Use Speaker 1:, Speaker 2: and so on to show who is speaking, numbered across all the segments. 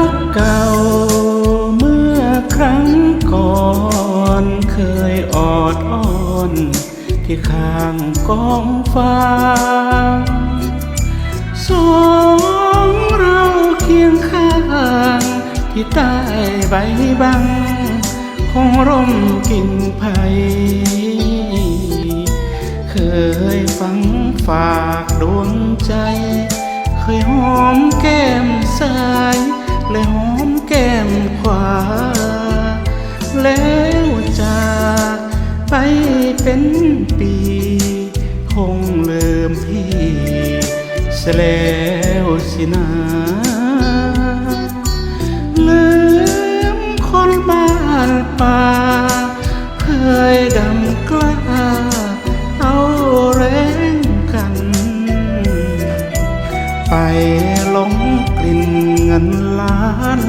Speaker 1: ักเก่า เมื่อครั้งก่อนเคยออดอ้อน ที่ข้างกองฟางสองเราเคียงข้าง ที่ใต้ใบบัง ของร่มกิ่งไผ่เคยฟังฝากดวงใจ ขวา แล้วจากไปเป็นปี คงลืมพี่เสแล้วสินะลืมคนบ้านป่า เคยดำกล้า เอาแรงกัน ไปหลงกลิ่นเงินล้าน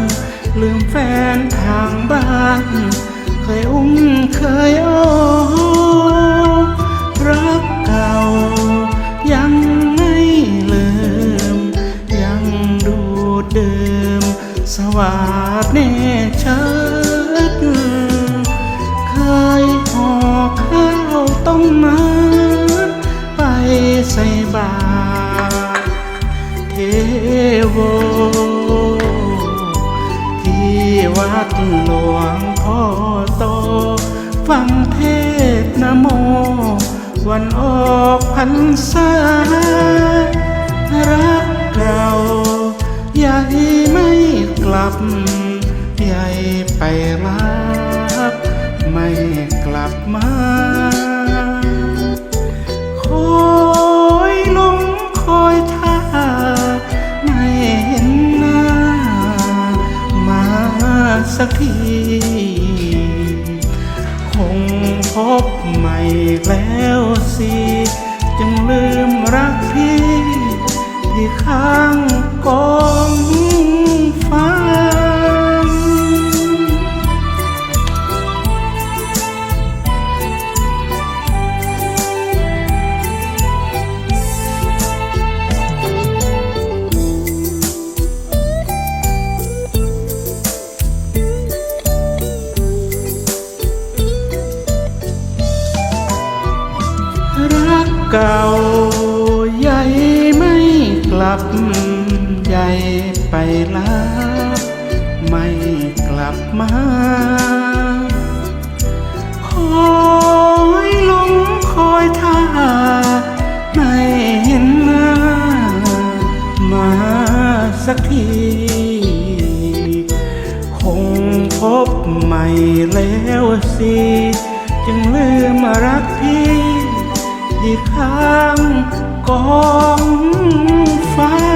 Speaker 1: ลืมแฟนทางบ้าน เคยอุ้มเคยโอ้รักเก่า ยังไม่ลืม ยังดูเดิมสวัสดีเชัดเคยห่อข้าวต้มมัดไปใส่บาตรเทโว วัดหลวงพ่อโต ฟังเทศนโม วันออกพรรษา รักเราใหญ่ไม่กลับ ใหญ่ไปรับ ไม่กลับมา สักที คงพบใหม่แล้วสิ จึงลืมรักพี่ที่ข้างกอง เก่าใหญ่ไม่กลับใหญ่ไปลับไม่กลับมาคอยหลงคอยท่าไม่เห็นหน้ามาสักทีคงพบใหม่แล้วสิ จึงลืมรักพี่ ที่ข้างกองฟ้า